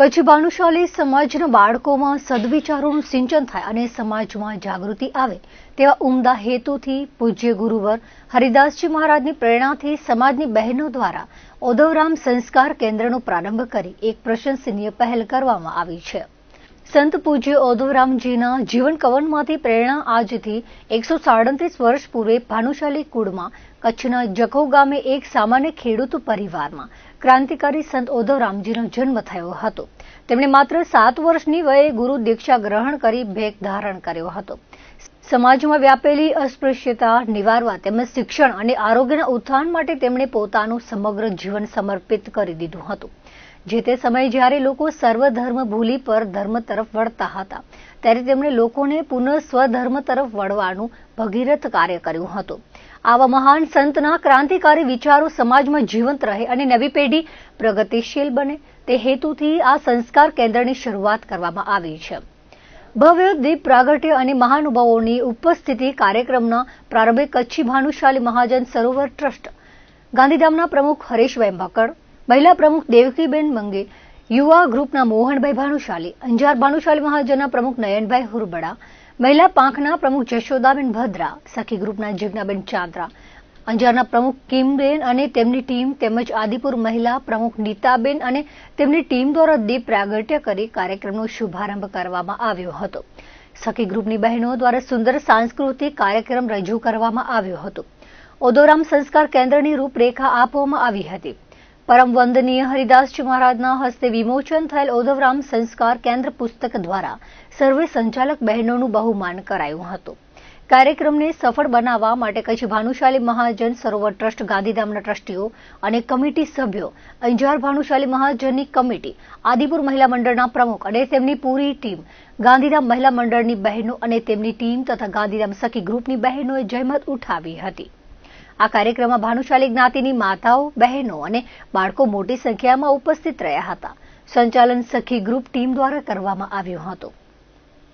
કચ્છ ભાનુશાલી સમાજના બાળકોમાં સદવિચારોનું સિંચન થાય અને સમાજમાં જાગૃતિ આવે, તેવા ઉમદા હેતુથી પૂજ્ય ગુરુવર હરિદાસજી મહારાજની પ્રેરણાથી સમાજની બહેનો દ્વારા ઓદવરામ સંસ્કાર કેન્દ્રનો પ્રારંભ કરી એક પ્રશંસનીય પહેલ કરવામાં આવી છે. સંત પૂજ્ય ઓધવરામજીના જીવન કવનમાંથી પ્રેરણા આજથી એકસો સાડત્રીસ વર્ષ પૂર્વે ભાનુશાલી કુળમાં, કચ્છના જખૌ ગામે એક સામાન્ય ખેડૂત પરિવારમાં ક્રાંતિકારી સંત ઓધવરામજીનો જન્મ થયો હતો. તેમણે માત્ર સાત વર્ષની વયે ગુરુ દીક્ષા ગ્રહણ કરી ભેગ ધારણ કર્યો હતો. સમાજમાં વ્યાપેલી અસ્પૃશ્યતા નિવારવા તેમજ શિક્ષણ અને આરોગ્યના ઉત્થાન માટે તેમણે પોતાનું સમગ્ર જીવન સમર્પિત કરી દીધું હતું. જે તે સમયે જ્યારે લોકો સર્વધર્મ ભૂલી પર ધર્મ તરફ વળતા હતા, ત્યારે તેમણે લોકોને પુનઃ સ્વધર્મ તરફ વળવાનું ભગીરથ કાર્ય કર્યું હતું. આવા મહાન સંતના ક્રાંતિકારી વિચારો સમાજમાં જીવંત રહે અને નવી પેઢી પ્રગતિશીલ બને, તે હેતુથી આ સંસ્કાર કેન્દ્રની શરૂઆત કરવામાં આવી છે. ભવ્ય દીપ પ્રાગટ્ય અને મહાનુભાવોની ઉપસ્થિતિ કાર્યક્રમના પ્રારંભે કચ્છી ભાનુશાલી મહાજન સરોવર ટ્રસ્ટ, ગાંધીધામના પ્રમુખ હરેશભાઈ ભકડ મહિલા પ્રમુખ દેવકીબેન મંગે, યુવા ગ્રુપના મોહનભાઈ ભાનુશાલી, અંજાર ભાનુશાલી મહાજનના પ્રમુખ નયનભાઈ હુરબડા, મહિલા પાંખના પ્રમુખ જશોદાબેન ભદ્રા, સખી ગ્રુપના જિજ્ઞાબેન ચાંદ્રા, અંજારના પ્રમુખ કિમબેન અને તેમની ટીમ તેમજ આદિપુર મહિલા પ્રમુખ નીતાબેન અને તેમની ટીમ દ્વારા દીપ પ્રાગટ્ય કરી કાર્યક્રમનો શુભારંભ કરવામાં આવ્યો હતો. સખી ગ્રુપની બહેનો દ્વારા સુંદર સાંસ્કૃતિક કાર્યક્રમ રજૂ કરવામાં આવ્યો હતો. ઓદોરામ સંસ્કાર કેન્દ્રની રૂપરેખા આપવામાં આવી હતી. પરમ વંદનીય હરિદાસજી મહારાજના હસ્તે વિમોચન થયેલ ઓધવરામ સંસ્કાર કેન્દ્ર પુસ્તક દ્વારા સર્વે સંચાલક બહેનોનું બહુમાન કરાયું હતું. કાર્યક્રમને સફળ બનાવવા માટે કચ્છ ભાનુશાલી મહાજન સરોવર ટ્રસ્ટ, ગાંધીધામના ટ્રસ્ટીઓ અને કમિટી સભ્યો, અંજાર ભાનુશાલી મહાજનની કમિટી, આદિપુર મહિલા મંડળના પ્રમુખ અને તેમની પૂરી ટીમ, ગાંધીધામ મહિલા મંડળની બહેનો અને તેમની ટીમ તથા ગાંધીધામ સખી ગ્રુપની બહેનોએ જહેમત ઉઠાવી હતી. આ કાર્યક્રમમાં ભાનુશાલી જ્ઞાતિની માતાઓ, બહેનો અને બાળકો મોટી સંખ્યામાં ઉપસ્થિત રહ્યા હતા. સંચાલન સખી ગ્રુપ ટીમ દ્વારા કરવામાં આવ્યું હતું.